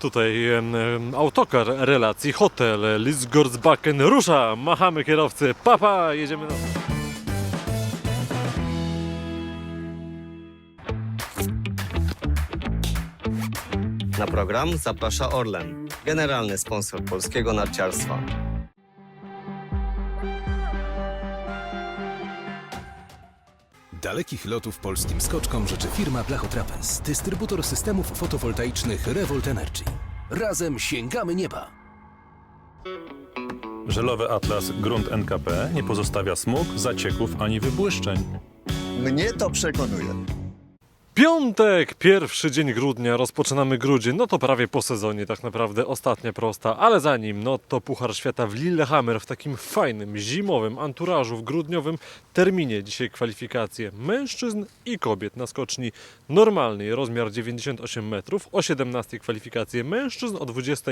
Tutaj autokar relacji hotel Lisgordsbacken rusza. Machamy kierowcy. Papa, jedziemy na... Na program zaprasza Orlen, generalny sponsor polskiego narciarstwa. Dalekich lotów polskim skoczkom życzy firma Blachotrapez, dystrybutor systemów fotowoltaicznych Revolt Energy. Razem sięgamy nieba! Żelowy atlas grunt NKP nie pozostawia smug, zacieków ani wybłyszczeń. Mnie to przekonuje. Piątek, pierwszy dzień grudnia, rozpoczynamy grudzień, no to prawie po sezonie tak naprawdę, ostatnia prosta, ale zanim, no to Puchar Świata w Lillehammer w takim fajnym, zimowym anturażu, w grudniowym terminie. Dzisiaj kwalifikacje mężczyzn i kobiet na skoczni normalnej, rozmiar 98 metrów, o 17 kwalifikacje mężczyzn, o 20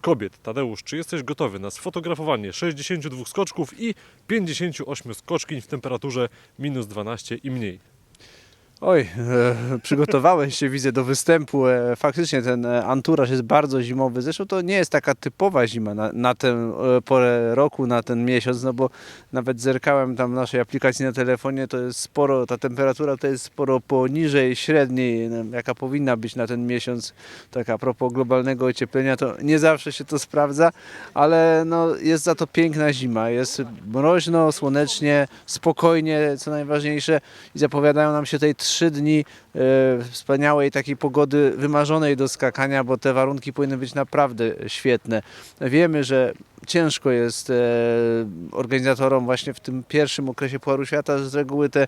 kobiet. Tadeusz, czy jesteś gotowy na sfotografowanie 62 skoczków i 58 skoczkiń w temperaturze minus 12 i mniej? Oj, e, przygotowałeś się, widzę, do występu. E, faktycznie ten e, anturaż jest bardzo zimowy. Zresztą to nie jest taka typowa zima na, na tę e, porę roku, na ten miesiąc, no bo nawet zerkałem tam naszej aplikacji na telefonie, to jest sporo, ta temperatura to jest sporo poniżej średniej, no, jaka powinna być na ten miesiąc. Tak a propos globalnego ocieplenia, to nie zawsze się to sprawdza, ale no, jest za to piękna zima. Jest mroźno, słonecznie, spokojnie, co najważniejsze i zapowiadają nam się tutaj trzy dni e, wspaniałej takiej pogody wymarzonej do skakania, bo te warunki powinny być naprawdę świetne. Wiemy, że ciężko jest e, organizatorom właśnie w tym pierwszym okresie Pucharu Świata. Z reguły te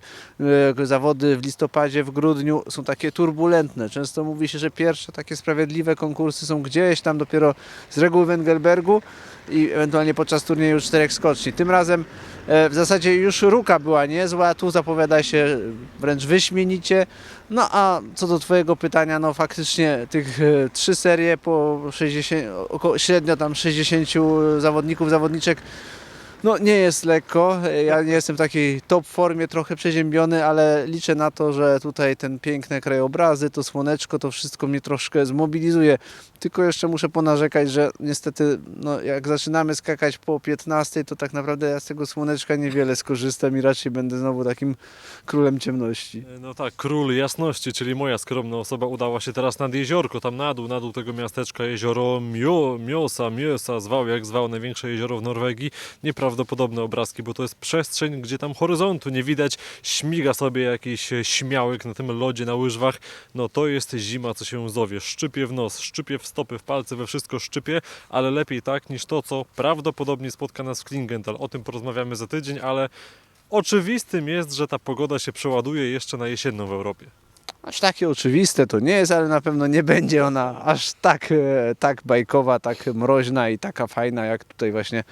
e, zawody w listopadzie, w grudniu są takie turbulentne. Często mówi się, że pierwsze takie sprawiedliwe konkursy są gdzieś tam dopiero z reguły w Engelbergu i ewentualnie podczas turnieju czterech skoczni. Tym razem e, w zasadzie już ruka była niezła, tu zapowiada się wręcz wyśmienicie. No a co do Twojego pytania, no faktycznie tych e, trzy serie po 60, około, średnio tam 60 zawodników, zawodniczek, no nie jest lekko. Ja nie jestem w takiej top formie, trochę przeziębiony, ale liczę na to, że tutaj ten piękne krajobrazy, to słoneczko, to wszystko mnie troszkę zmobilizuje. Tylko jeszcze muszę ponarzekać, że niestety no, jak zaczynamy skakać po 15, to tak naprawdę ja z tego słoneczka niewiele skorzystam i raczej będę znowu takim królem ciemności. No tak, król jasności, czyli moja skromna osoba udała się teraz nad jeziorko, tam na dół, na dół tego miasteczka, jezioro Mio, Miosa, Miosa, zwał jak zwał, największe jezioro w Norwegii. Nieprawdopodobne obrazki, bo to jest przestrzeń, gdzie tam horyzontu nie widać, śmiga sobie jakiś śmiałek na tym lodzie, na łyżwach. No to jest zima, co się zowie. Szczypie w nos, szczypie w stopy, w palce, we wszystko szczypie, ale lepiej tak niż to, co prawdopodobnie spotka nas w Klingenthal. O tym porozmawiamy za tydzień, ale oczywistym jest, że ta pogoda się przeładuje jeszcze na jesienną w Europie. Aż takie oczywiste to nie jest, ale na pewno nie będzie ona aż tak, e, tak bajkowa, tak mroźna i taka fajna, jak tutaj właśnie e,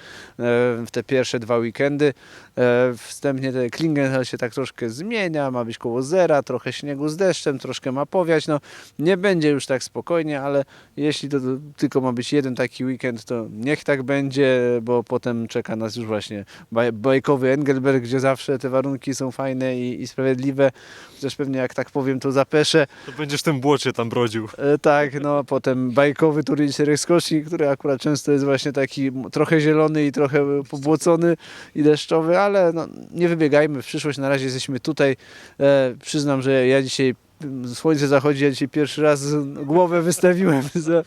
w te pierwsze dwa weekendy. E, Wstępnie ten Klingenthal się tak troszkę zmienia, ma być koło zera, trochę śniegu z deszczem, troszkę ma powiać. No, nie będzie już tak spokojnie, ale jeśli to, tylko ma być jeden taki weekend, to niech tak będzie, bo potem czeka nas już właśnie baj, bajkowy Engelberg, gdzie zawsze te warunki są fajne i, i sprawiedliwe. Chociaż pewnie jak tak powiem, to zapeszę. To będziesz w tym błocie tam brodził. E, Tak, no potem bajkowy turniej czterech skoczni, który akurat często jest właśnie taki trochę zielony i trochę pobłocony i deszczowy, ale no, nie wybiegajmy w przyszłość, na razie jesteśmy tutaj. E, przyznam, że ja dzisiaj słońce zachodzi, ja dzisiaj pierwszy raz głowę wystawiłem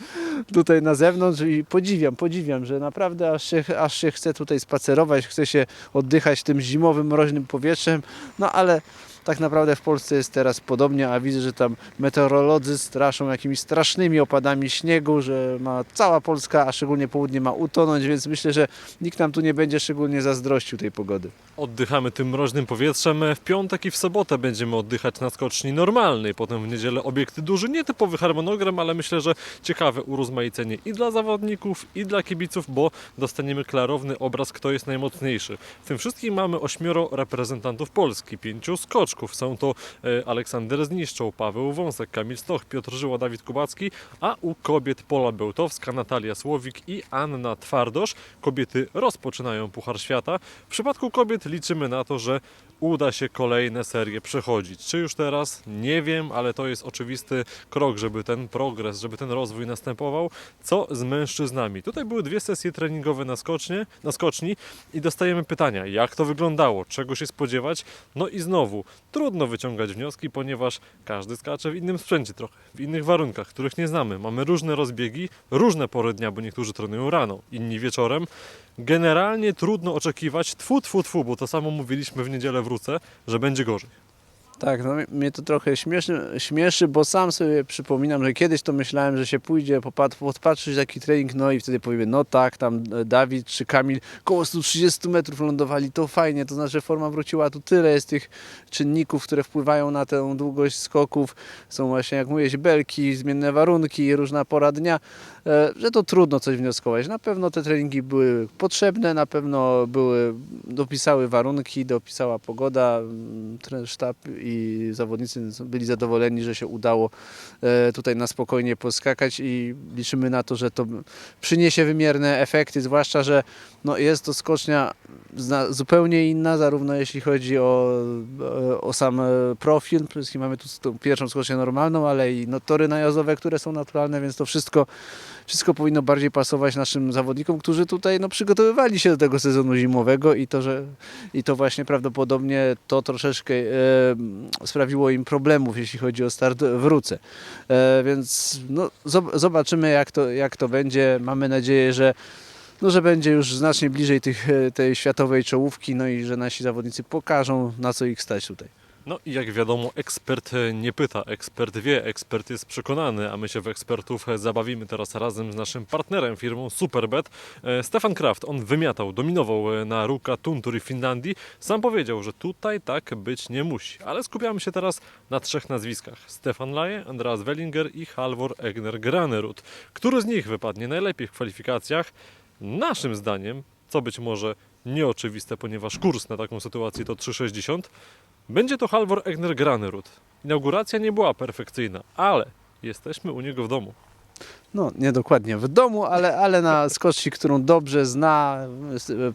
tutaj na zewnątrz i podziwiam, podziwiam, że naprawdę aż się, aż się chce tutaj spacerować, chce się oddychać tym zimowym, mroźnym powietrzem, no ale tak naprawdę w Polsce jest teraz podobnie, a widzę, że tam meteorolodzy straszą jakimiś strasznymi opadami śniegu, że ma cała Polska, a szczególnie południe ma utonąć, więc myślę, że nikt nam tu nie będzie szczególnie zazdrościł tej pogody. Oddychamy tym mroźnym powietrzem. W piątek i w sobotę będziemy oddychać na skoczni normalnej. Potem w niedzielę obiekty duży, nietypowy harmonogram, ale myślę, że ciekawe urozmaicenie i dla zawodników, i dla kibiców, bo dostaniemy klarowny obraz, kto jest najmocniejszy. W tym wszystkim mamy ośmioro reprezentantów Polski, pięciu skoczków. Są to e, Aleksander Zniszczą, Paweł Wąsek, Kamil Stoch, Piotr Żyła, Dawid Kubacki, a u kobiet Pola Bełtowska, Natalia Słowik i Anna Twardosz. Kobiety rozpoczynają Puchar Świata. W przypadku kobiet liczymy na to, że uda się kolejne serie przechodzić. Czy już teraz? Nie wiem, ale to jest oczywisty krok, żeby ten progres, żeby ten rozwój następował. Co z mężczyznami? Tutaj były dwie sesje treningowe na, skocznie, na skoczni i dostajemy pytania, jak to wyglądało, czego się spodziewać. No i znowu, trudno wyciągać wnioski, ponieważ każdy skacze w innym sprzęcie trochę, w innych warunkach, których nie znamy. Mamy różne rozbiegi, różne pory dnia, bo niektórzy trenują rano, inni wieczorem. Generalnie trudno oczekiwać, tfu, tfu, tfu, bo to samo mówiliśmy w niedzielę wrócę, że będzie gorzej. Tak, no mnie to trochę śmieszy, śmieszy, bo sam sobie przypominam, że kiedyś to myślałem, że się pójdzie popat, podpatrzeć taki trening, no i wtedy powiemy, no tak, tam e, Dawid czy Kamil koło 130 metrów lądowali, to fajnie, to znaczy forma wróciła, tu tyle jest tych czynników, które wpływają na tę długość skoków, są właśnie, jak mówiłeś, belki, zmienne warunki, różna pora dnia, e, że to trudno coś wnioskować. Na pewno te treningi były potrzebne, na pewno były, dopisały warunki, dopisała pogoda, sztab i zawodnicy byli zadowoleni, że się udało e, tutaj na spokojnie poskakać i liczymy na to, że to przyniesie wymierne efekty, zwłaszcza, że no jest to skocznia zupełnie inna, zarówno jeśli chodzi o, e, o sam e, profil, przede wszystkim mamy tu pierwszą skocznię normalną, ale i no, tory najazdowe, które są naturalne, więc to wszystko, wszystko powinno bardziej pasować naszym zawodnikom, którzy tutaj no, przygotowywali się do tego sezonu zimowego i to, że i to właśnie prawdopodobnie to troszeczkę sprawiło im problemów, jeśli chodzi o start w Ruce. Więc no, zob- zobaczymy, jak to, jak to będzie. Mamy nadzieję, że no, że będzie już znacznie bliżej tych, tej światowej czołówki, no i że nasi zawodnicy pokażą, na co ich stać tutaj. No i jak wiadomo, ekspert nie pyta, ekspert wie, ekspert jest przekonany, a my się w ekspertów zabawimy teraz razem z naszym partnerem, firmą Superbet. E, Stefan Kraft, on wymiatał, dominował e, na Ruka Tunturi Finlandii. Sam powiedział, że tutaj tak być nie musi, ale skupiamy się teraz na trzech nazwiskach. Stefan Laje, Andreas Wellinger i Halvor Egner Granerud. Który z nich wypadnie najlepiej w kwalifikacjach? Naszym zdaniem, co być może nieoczywiste, ponieważ kurs na taką sytuację to 3,60, będzie to Halvor Egner Granerud. Inauguracja nie była perfekcyjna, ale jesteśmy u niego w domu. No, nie dokładnie w domu, ale, ale na skoczni, którą dobrze zna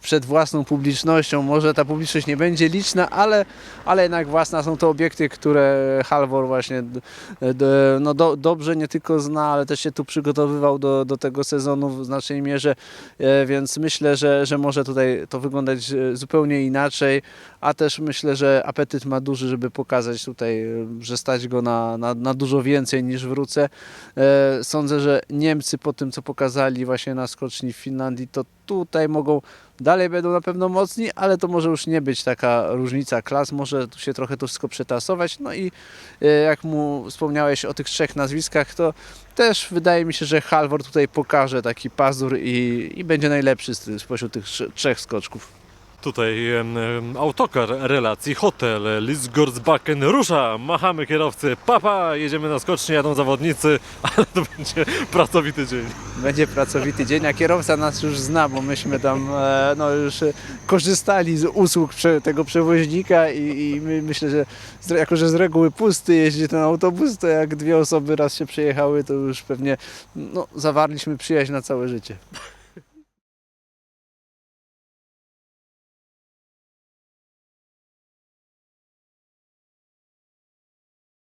przed własną publicznością. Może ta publiczność nie będzie liczna, ale, ale jednak własna są to obiekty, które Halvor właśnie no do, dobrze nie tylko zna, ale też się tu przygotowywał do, do tego sezonu w znacznej mierze, e, więc myślę, że, że może tutaj to wyglądać e, zupełnie inaczej, a też myślę, że apetyt ma duży, żeby pokazać tutaj, e, że stać go na, na, na dużo więcej niż wrócę. Sądzę, że Niemcy po tym, co pokazali właśnie na skoczni w Finlandii, to tutaj mogą, dalej będą na pewno mocni, ale to może już nie być taka różnica klas, może tu się trochę to wszystko przetasować. No i e, jak mu wspomniałeś o tych trzech nazwiskach, to też wydaje mi się, że Halvor tutaj pokaże taki pazur i, i będzie najlepszy spośród tych trze- trzech skoczków. Tutaj autokar relacji, hotel, Lisgordsbacken rusza, machamy kierowcy, papa, jedziemy na skocznie, jadą zawodnicy, ale to będzie pracowity dzień. Będzie pracowity dzień, a kierowca nas już zna, bo myśmy tam e, no, już korzystali z usług tego przewoźnika i, i my, myślę, że jako, że z reguły pusty jeździ ten autobus, to jak dwie osoby raz się przejechały, to już pewnie no, zawarliśmy przyjaźń na całe życie.